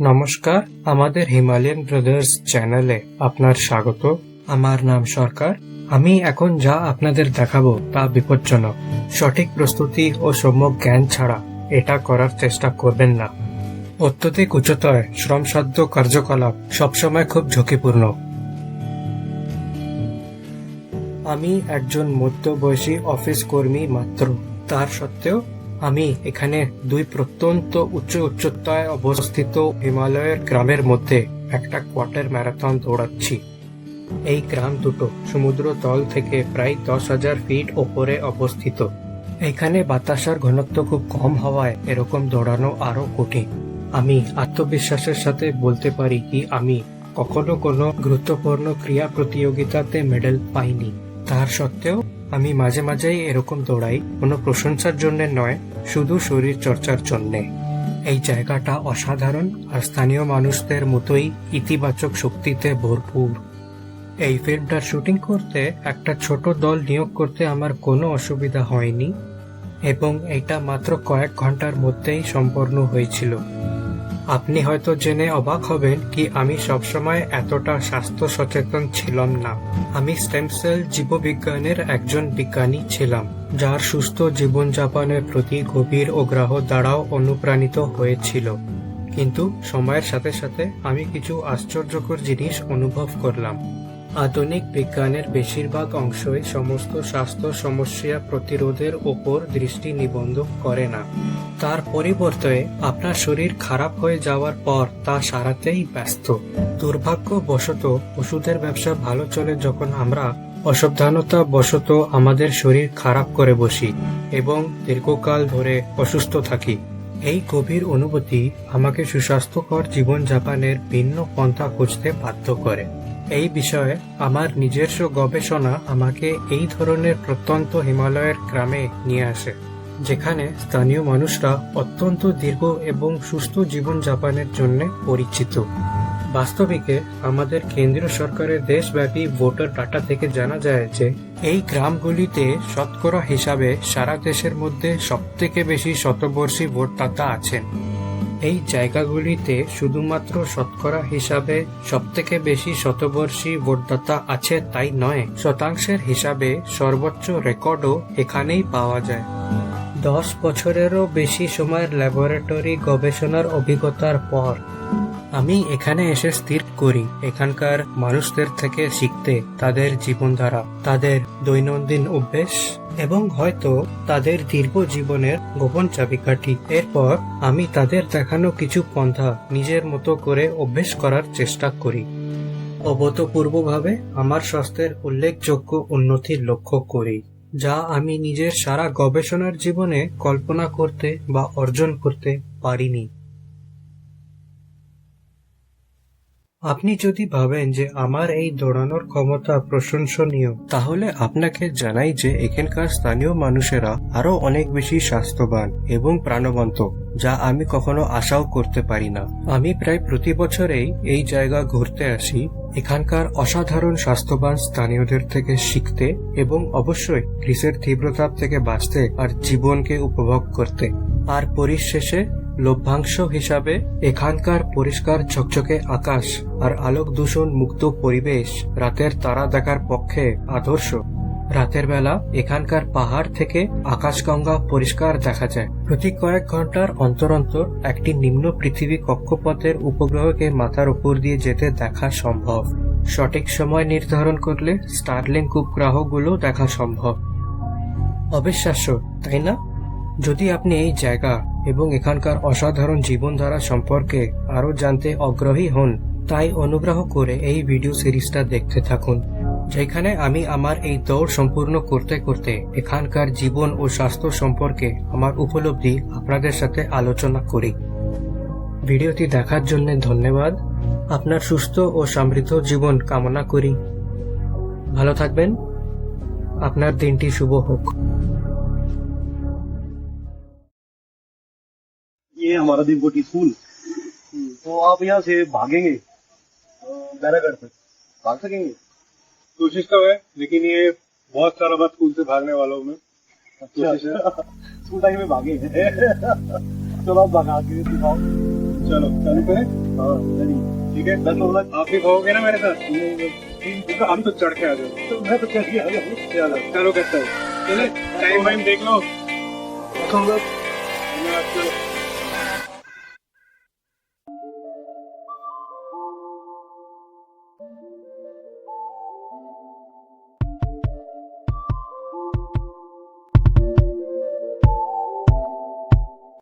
নমস্কার, আমাদের Himalayan brothers চ্যানেলে আপনার স্বাগত। আমার নাম সরকার। আমি এখন যা আপনাদের দেখাবো তা বিপজ্জনক। সঠিক প্রস্তুতি ও সম্যক জ্ঞান ছাড়া এটা করার চেষ্টা করবেন না। অত্যধিক উচ্চতায় শ্রমসাধ্য কার্যকলাপ সবসময় খুব ঝুঁকিপূর্ণ। আমি একজন মধ্যবয়সী অফিস কর্মী মাত্র। তার সত্ত্বেও আমি এখানে দুই প্রত্যন্ত উচ্চ উচ্চতায় অবস্থিত হিমালয়ের গ্রামের মধ্যে একটা কোয়ার্টার ম্যারাথন দৌড়াচ্ছি। এই গ্রাম দুটো সমুদ্র তল থেকে প্রায় দশ হাজার ফিট ওপরে অবস্থিত। এখানে বাতাসার ঘনত্ব খুব কম হওয়ায় এরকম দৌড়ানো আরও কঠিন। আমি আত্মবিশ্বাসের সাথে বলতে পারি কি আমি কখনো কোনো গুরুত্বপূর্ণ ক্রিয়া প্রতিযোগিতাতে মেডেল পাইনি। তার সত্ত্বেও আমি মাঝে মাঝেই এরকম দৌড়াই, কোনো প্রশংসার জন্য নয়, শুধু শরীর চর্চার জন্যে। এই জায়গাটা অসাধারণ আর স্থানীয় মানুষদের মতোই ইতিবাচক শক্তিতে ভরপুর। এই ফিল্মটার শুটিং করতে একটা ছোট দল নিয়োগ করতে আমার কোনো অসুবিধা হয়নি, এবং এটা মাত্র কয়েক ঘণ্টার মধ্যেই সম্পন্ন হয়েছিল। আপনি হয়তো জেনে অবাক হবেন কি আমি সবসময় এতটা স্বাস্থ্য সচেতন ছিলাম না। আমি স্টেম সেল জীববিজ্ঞানের একজন বিজ্ঞানী ছিলাম, যার সুস্থ জীবনযাপনের প্রতি গভীর অগ্রাহ দ্বারাও অনুপ্রাণিত হয়েছিল। কিন্তু সময়ের সাথে সাথে আমি কিছু আশ্চর্যকর জিনিস অনুভব করলাম। আধুনিক বিজ্ঞানের বেশিরভাগ অংশই সমস্ত স্বাস্থ্য সমস্যা প্রতিরোধের ওপর দৃষ্টি নিবন্ধ করে না। তার পরিবর্তে আপনার শরীর খারাপ হয়ে যাওয়ার পর তা সারাতেই ব্যস্ত। দুর্ভাগ্যবশত ওষুধের ব্যবসা ভালো চলে যখন আমরা অসাবধানতা বশত আমাদের শরীর খারাপ করে বসি এবং দীর্ঘকাল ধরে অসুস্থ থাকি। এই গভীর অনুভূতি আমাকে সুস্বাস্থ্যকর জীবনযাপনের ভিন্ন পন্থা খুঁজতে বাধ্য করে। এই বিষয়ে আমার নিজস্ব গবেষণা আমাকে এই ধরনের প্রত্যন্ত হিমালয়ের গ্রামে নিয়ে আসে, যেখানে স্থানীয় মানুষরা অত্যন্ত দীর্ঘ এবং সুস্থ জীবনযাপনের জন্য পরিচিত। বাস্তবিকে আমাদের কেন্দ্রীয় সরকারের দেশব্যাপী ভোটার ডাটা থেকে জানা যায় যে, এই গ্রামগুলিতে শতকরা হিসাবে সারা দেশের মধ্যে সবথেকে বেশি শতবর্ষী ভোটদাতা আছেন। এই জায়গাগুলিতে শুধুমাত্র শতকরা হিসাবে সবথেকে বেশি শতবর্ষী ভোটদাতা আছে তাই নয়, শতাংশের হিসাবে সর্বোচ্চ রেকর্ডও এখানেই পাওয়া যায়। দশ বছরেরও বেশি সময়ের ল্যাবরেটরি গবেষণার অভিজ্ঞতার পর আমি এখানে এসে স্থির করি। এখানকার মানুষদের থেকে শিখতে তাদের জীবনধারা, তাদের দৈনন্দিন অভ্যেস এবং হয়তো তাদের দীর্ঘ জীবনের গোপন চাবিকাঠি। এরপর আমি তাদের দেখানো কিছু পন্থা নিজের মতো করে অভ্যেস করার চেষ্টা করি। অভূতপূর্বভাবে আমার স্বাস্থ্যের উল্লেখযোগ্য উন্নতির লক্ষ্য করি, যা আমি নিজের সারা গবেষণার জীবনে কল্পনা করতে বা অর্জন করতে পারিনি। আপনি যদি ভাবেন যে আমার এই দৌড়ানোর ক্ষমতা প্রশংসনীয়, তাহলে আপনাকে জানাই যে এখানকার স্থানীয় মানুষেরা আরও অনেক বেশি স্বাস্থ্যবান এবং প্রাণবন্ত, যা আমি কখনো আশাও করতে পারি না। আমি প্রায় প্রতি বছরেই এই জায়গা ঘুরতে আসি, এখানকার অসাধারণ স্বাস্থ্যবান স্থানীয়দের থেকে শিখতে এবং অবশ্যই গ্রীষের তীব্রতাপ থেকে বাঁচতে আর জীবনকে উপভোগ করতে। আর পরিশেষে লভ্যাংশ হিসাবে এখানকার পরিষ্কার ঝকঝকে আকাশ আর আলোক দূষণ মুক্ত পরিবেশ রাতের তারা দেখার পক্ষে আদর্শ। রাতের বেলা এখানকার পাহাড় থেকে আকাশগঙ্গা পরিষ্কার দেখা যায়। প্রতি কয়েক ঘণ্টার অন্তর অন্তর একটি নিম্ন পৃথিবী কক্ষপথের উপগ্রহকে মাথার উপর দিয়ে যেতে দেখা সম্ভব। সঠিক সময় নির্ধারণ করলে স্টারলিংক উপগ্রহগুলো দেখা সম্ভব। অবিশ্বাস্য, তাই না? যদি আপনি এই জায়গা এবং এখানকার অসাধারণ জীবনধারা সম্পর্কে আরও জানতে আগ্রহী হন, তাই অনুগ্রহ করে এই ভিডিও সিরিজটা দেখতে থাকুন, যেখানে আমি আমার এই দৌড় সম্পূর্ণ করতে করতে এখানকার জীবন ও স্বাস্থ্য সম্পর্কে আমার উপলব্ধি আপনাদের সাথে আলোচনা করি। ভিডিওটি দেখার জন্য ধন্যবাদ। আপনার সুস্থ ও সমৃদ্ধ জীবন কামনা করি। ভালো থাকবেন। আপনার দিনটি শুভ হোক। ये हमारा दीपकोटी स्कूल। तो आप यहाँ से भागेंगे? बैरागढ़ तक भाग सकेंगे? कोशिश तो है लेकिन ये बहुत सारा बात स्कूल से भागने वालों में। अच्छा। स्कूल टाइम में भागे चलो आप भगा के दिखाओ। चलो चालू करें। हाँ ठीक है। मैं तो बोला आप भी खाओगे ना मेरे साथ? हम तो चढ़ के आ जाओ। तो मैं तो चलिए आ जाऊँ। चलो चलो कैसा है। चले टाइम वाइम देख लो। चलो।